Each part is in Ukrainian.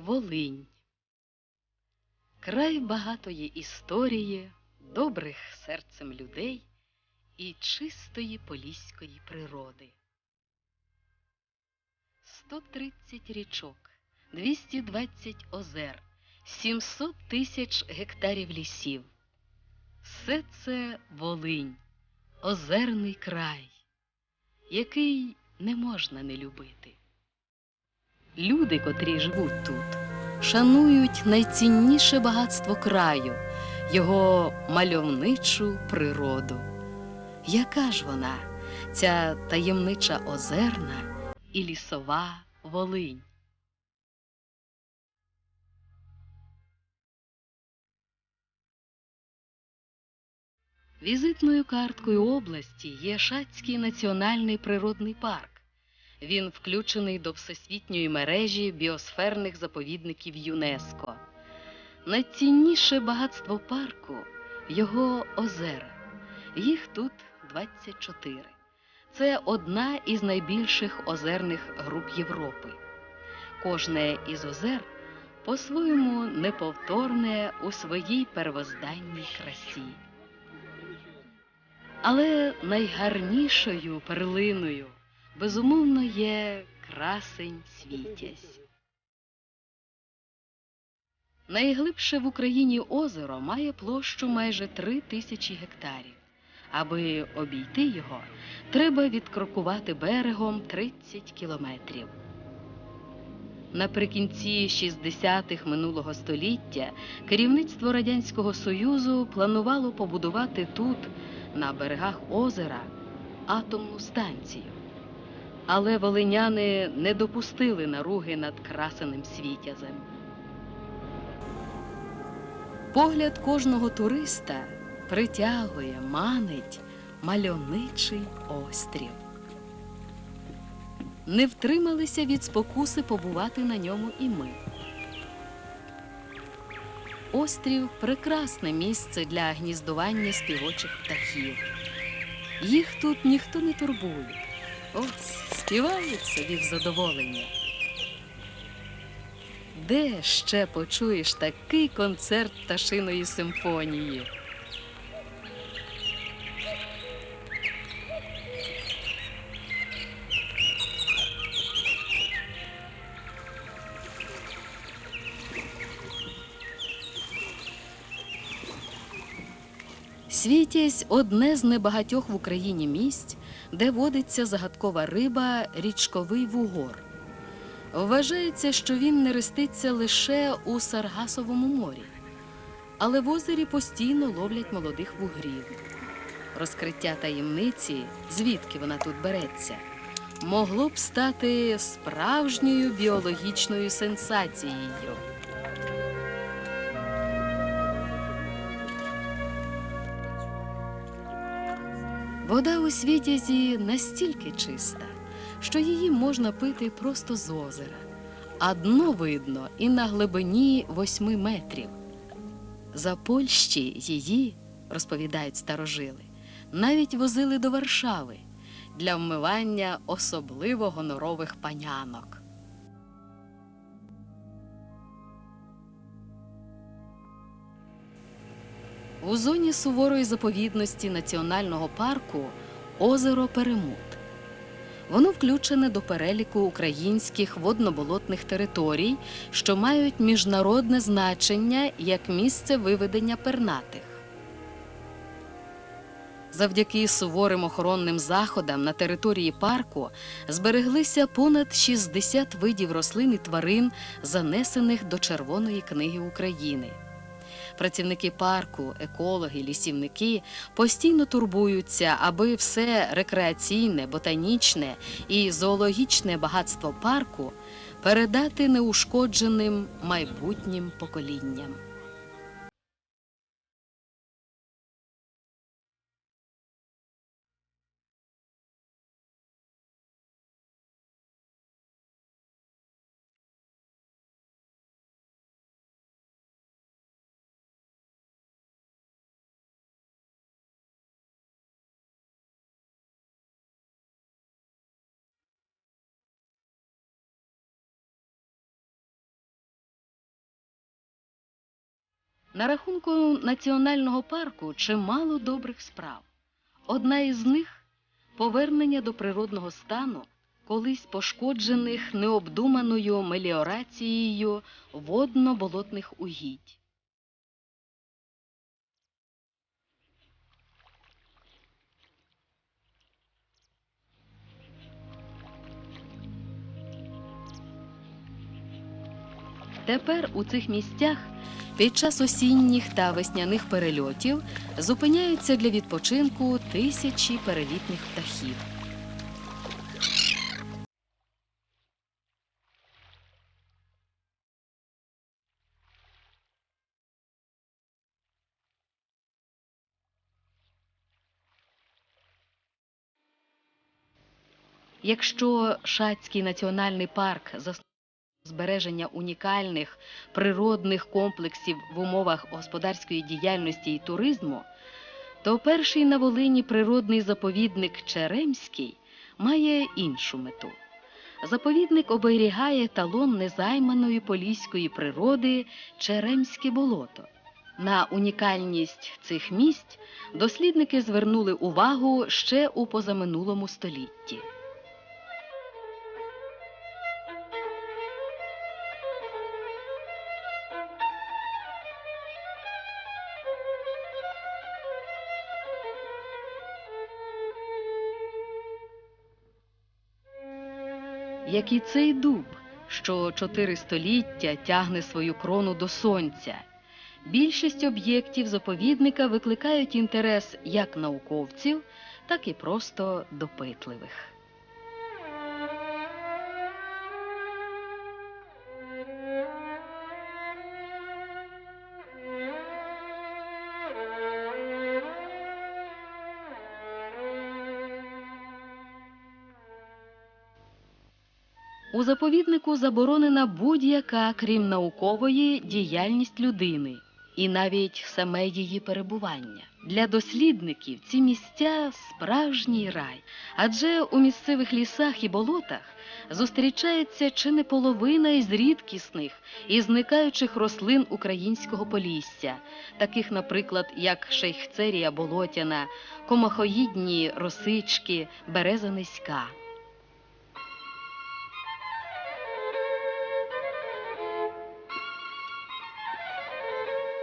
Волинь. Край багатої історії, добрих серцем людей і чистої поліської природи. 130 річок, 220 озер, 700 тисяч гектарів лісів. Все це Волинь, озерний край, який не можна не любити. Люди, котрі живуть тут, шанують найцінніше багатство краю, його мальовничу природу. Яка ж вона, ця таємнича озерна і лісова Волинь? Візитною карткою області є Шацький національний природний парк. Він включений до всесвітньої мережі біосферних заповідників ЮНЕСКО. Найцінніше багатство парку його озера. Їх тут 24. Це одна із найбільших озерних груп Європи. Кожне із озер по-своєму неповторне у своїй первозданній красі. Але найгарнішою перлиною безумовно є красень світязь. Найглибше в Україні озеро має площу майже три тисячі гектарів. Аби обійти його, треба відкрокувати берегом 30 кілометрів. Наприкінці 60-х минулого століття керівництво Радянського Союзу планувало побудувати тут, на берегах озера, атомну станцію. Але волиняни не допустили наруги над красеним світязем. Погляд кожного туриста притягує, манить мальовничий острів. Не втрималися від спокуси побувати на ньому і ми. Острів прекрасне місце для гніздування співочих птахів. Їх тут ніхто не турбує. Ось співають собі в задоволення. Де ще почуєш такий концерт пташиної симфонії? Світязь одне з небагатьох в Україні місць, де водиться загадкова риба річковий вугор. Вважається, що він не реститься лише у Саргасовому морі, але в озері постійно ловлять молодих вугрів. Розкриття таємниці, звідки вона тут береться, могло б стати справжньою біологічною сенсацією. Вода у світязі настільки чиста, що її можна пити просто з озера, а дно видно і на глибині восьми метрів. За Польщі її, розповідають старожили, навіть возили до Варшави для вмивання особливо гонорових панянок. У зоні суворої заповідності національного парку озеро Перемут. Воно включене до переліку українських водноболотних територій, що мають міжнародне значення як місце виведення пернатих. Завдяки суворим охоронним заходам на території парку збереглися понад 60 видів рослин і тварин, занесених до Червоної книги України. Працівники парку, екологи, лісівники постійно турбуються, аби все рекреаційне, ботанічне і зоологічне багатство парку передати неушкодженим майбутнім поколінням. На рахунку національного парку чимало добрих справ. Одна із них повернення до природного стану колись пошкоджених необдуманою меліорацією водно-болотних угідь. Тепер у цих місцях під час осінніх та весняних перельотів зупиняються для відпочинку тисячі перелітних птахів. Якщо Шацький національний парк заснований збереження унікальних природних комплексів в умовах господарської діяльності і туризму, то перший на Волині природний заповідник Черемський має іншу мету. Заповідник оберігає талон незайманої поліської природи Черемське болото. На унікальність цих місць дослідники звернули увагу ще у позаминулому столітті. Як і цей дуб, що чотири століття тягне свою крону до сонця. Більшість об'єктів заповідника викликають інтерес як науковців, так і просто допитливих. У заповіднику заборонена будь-яка, крім наукової, діяльність людини і навіть саме її перебування. Для дослідників ці місця справжній рай, адже у місцевих лісах і болотах зустрічається чи не половина із рідкісних і зникаючих рослин українського полісся, таких, наприклад, як шейхцерія болотяна, комахоїдні росички, береза низька.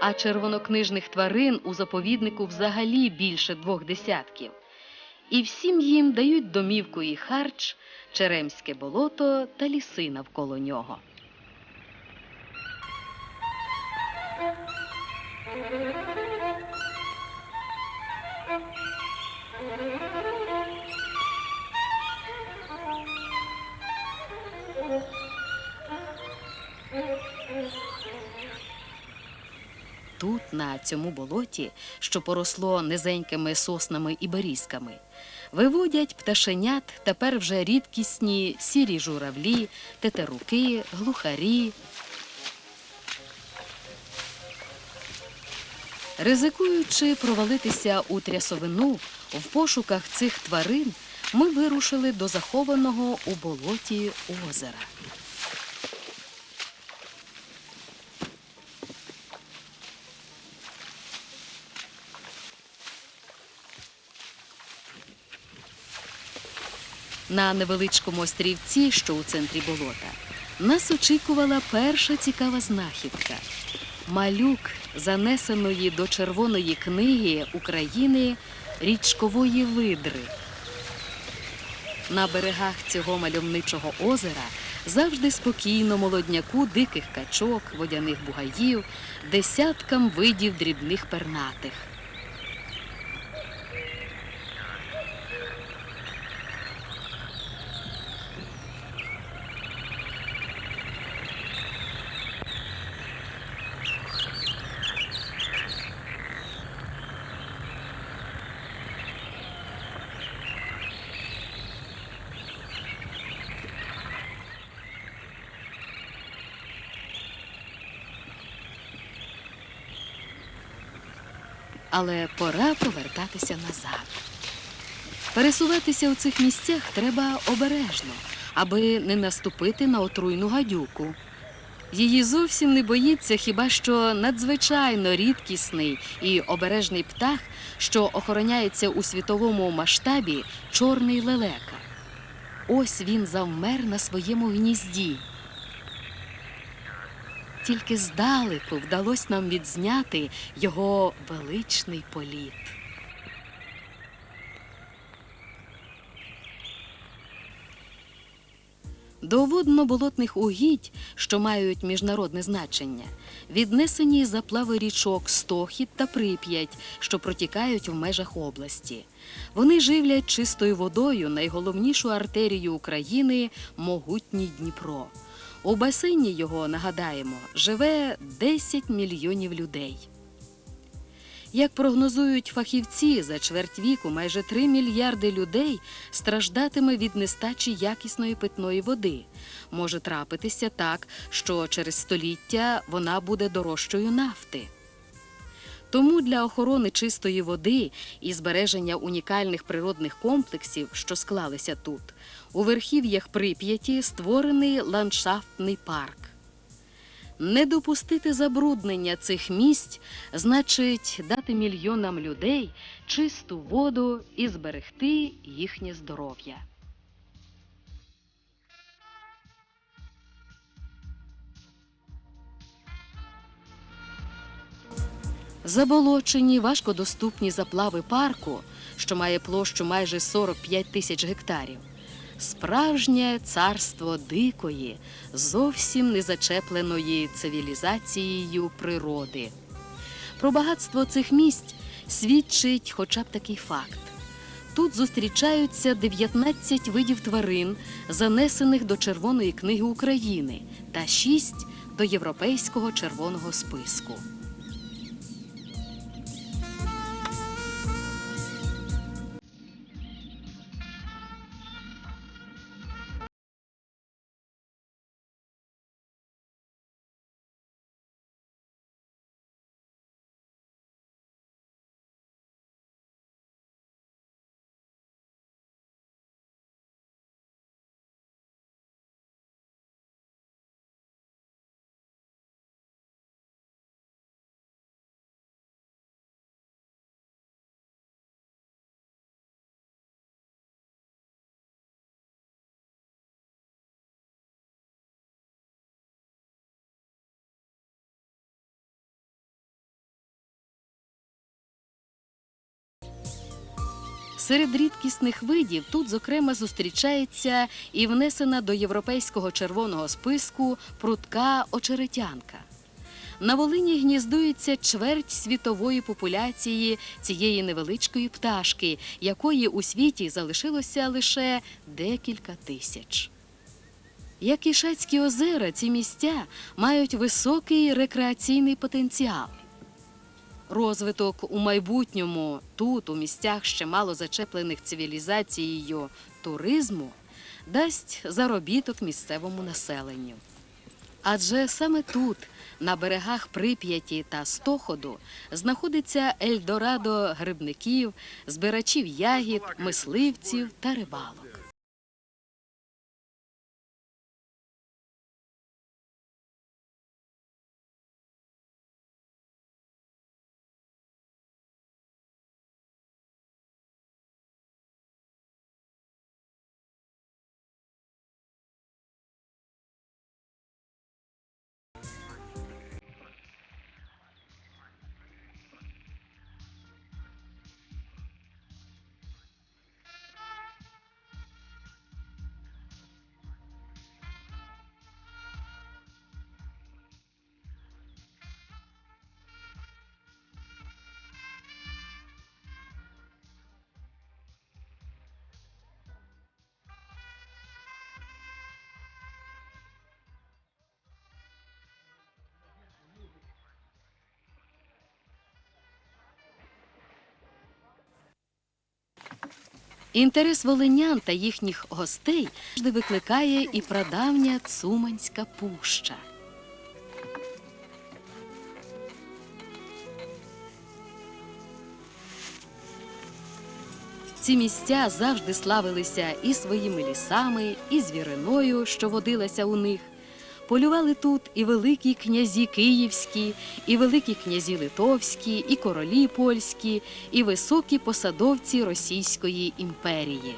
А червонокнижних тварин у заповіднику взагалі більше двох десятків. І всім їм дають домівку і харч, черемське болото та ліси навколо нього. Тут, на цьому болоті, що поросло низенькими соснами і берізками, виводять пташенят тепер вже рідкісні сірі журавлі, тетеруки, глухарі. Ризикуючи провалитися у трясовину в пошуках цих тварин, ми вирушили до захованого у болоті озера. На невеличкому острівці, що у центрі болота, нас очікувала перша цікава знахідка малюк занесеної до Червоної книги України річкової видри. На берегах цього мальовничого озера завжди спокійно молодняку диких качок, водяних бугаїв, десяткам видів дрібних пернатих. Але пора повертатися назад. Пересуватися у цих місцях треба обережно, аби не наступити на отруйну гадюку. Її зовсім не боїться хіба що надзвичайно рідкісний і обережний птах, що охороняється у світовому масштабі чорний лелека. Ось він завмер на своєму гнізді. Тільки здалеку вдалося нам відзняти його величний політ. До водно-болотних угідь, що мають міжнародне значення, віднесені заплави річок Стохід та Прип'ять, що протікають в межах області. Вони живлять чистою водою найголовнішу артерію України могутній Дніпро. У басейні його, нагадаємо, живе 10 мільйонів людей. Як прогнозують фахівці, за чверть віку майже 3 мільярди людей страждатиме від нестачі якісної питної води. Може трапитися так, що через століття вона буде дорожчою нафти. Тому для охорони чистої води і збереження унікальних природних комплексів, що склалися тут, у верхів'ях Прип'яті створений ландшафтний парк. Не допустити забруднення цих місць значить дати мільйонам людей чисту воду і зберегти їхнє здоров'я. Заболочені, важкодоступні заплави парку, що має площу майже 45 тисяч гектарів. Справжнє царство дикої, зовсім не зачепленої цивілізацією природи. Про багатство цих місць свідчить хоча б такий факт. Тут зустрічаються 19 видів тварин, занесених до Червоної книги України, та 6 до Європейського червоного списку. Серед рідкісних видів тут, зокрема, зустрічається і внесена до європейського червоного списку прутка очеретянка. На Волині гніздується чверть світової популяції цієї невеличкої пташки, якої у світі залишилося лише декілька тисяч. Як і Шацькі озера, ці місця мають високий рекреаційний потенціал. Розвиток у майбутньому тут, у місцях ще мало зачеплених цивілізацією туризму, дасть заробіток місцевому населенню. Адже саме тут, на берегах Прип'яті та Стоходу, знаходиться Ельдорадо грибників, збирачів ягід, мисливців та рибалок. Інтерес волинян та їхніх гостей завжди викликає і прадавня Цуманська пуща. Ці місця завжди славилися і своїми лісами, і звіриною, що водилася у них. Полювали тут і великі князі київські, і великі князі литовські, і королі польські, і високі посадовці Російської імперії.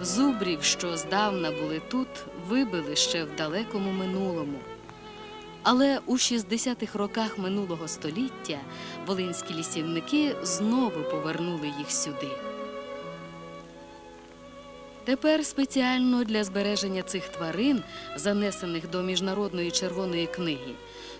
Зубрів, що здавна були тут, вибили ще в далекому минулому. Але у 60-х роках минулого століття волинські лісівники знову повернули їх сюди. Тепер спеціально для збереження цих тварин, занесених до міжнародної червоної книги,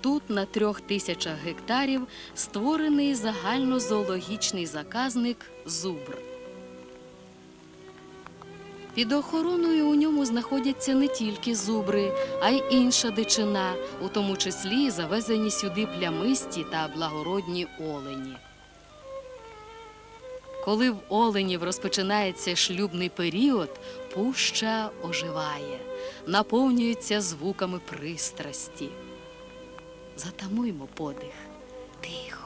тут на трьох тисячах гектарів створений загальнозоологічний заказник Зубр. Під охороною у ньому знаходяться не тільки зубри, а й інша дичина, у тому числі завезені сюди плямисті та благородні олені. Коли в оленів розпочинається шлюбний період, пуща оживає, наповнюється звуками пристрасті. Затамуймо подих тихо.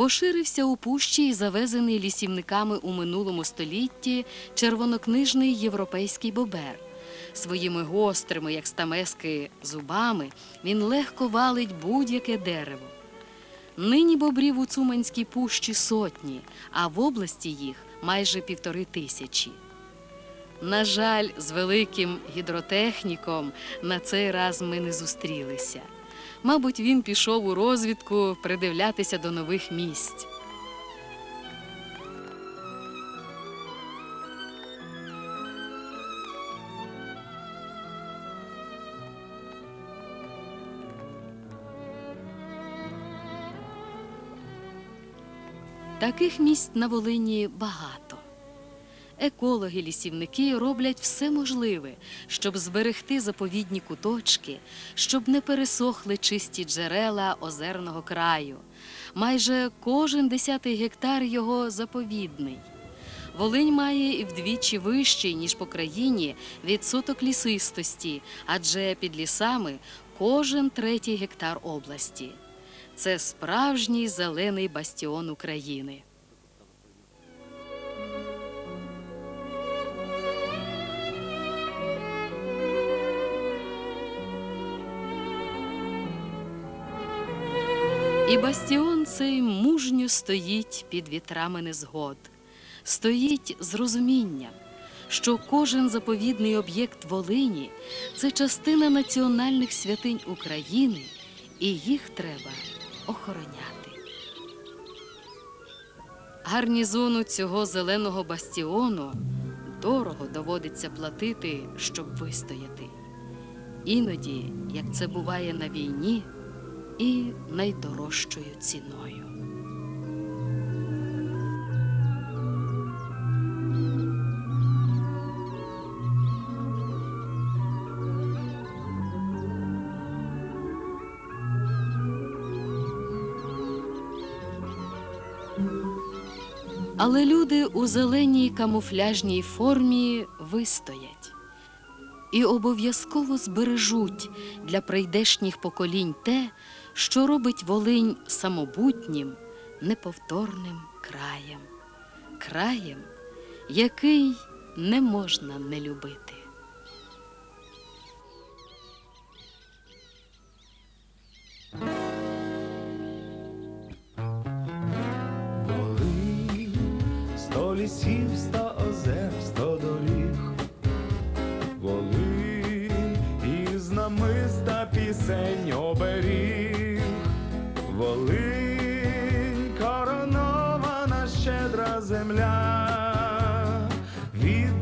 Поширився у пущі і завезений лісівниками у минулому столітті червонокнижний європейський бобер. Своїми гострими, як стамески, зубами він легко валить будь-яке дерево. Нині бобрів у Цуманській пущі сотні, а в області їх майже півтори тисячі. На жаль, з великим гідротехніком на цей раз ми не зустрілися. Мабуть, він пішов у розвідку придивлятися до нових місць. Таких місць на Волині багато. Екологи, лісівники роблять все можливе, щоб зберегти заповідні куточки, щоб не пересохли чисті джерела озерного краю. Майже кожен десятий гектар його заповідний. Волинь має і вдвічі вищий, ніж по країні, відсоток лісистості, адже під лісами кожен третій гектар області. Це справжній зелений бастіон України. І бастіон цей мужньо стоїть під вітрами незгод, стоїть з розумінням, що кожен заповідний об'єкт Волині це частина національних святинь України, і їх треба охороняти. Гарнізону цього зеленого бастіону дорого доводиться платити, щоб вистояти. Іноді, як це буває на війні, і найдорожчою ціною. Але люди у зеленій камуфляжній формі вистоять і обов'язково збережуть для прийдешніх поколінь те що робить Волинь самобутнім, неповторним краєм, краєм, який не можна не любити. Волинь, сто лісів, сто озер, сто доріг, Воли і знамиста пісень. Leave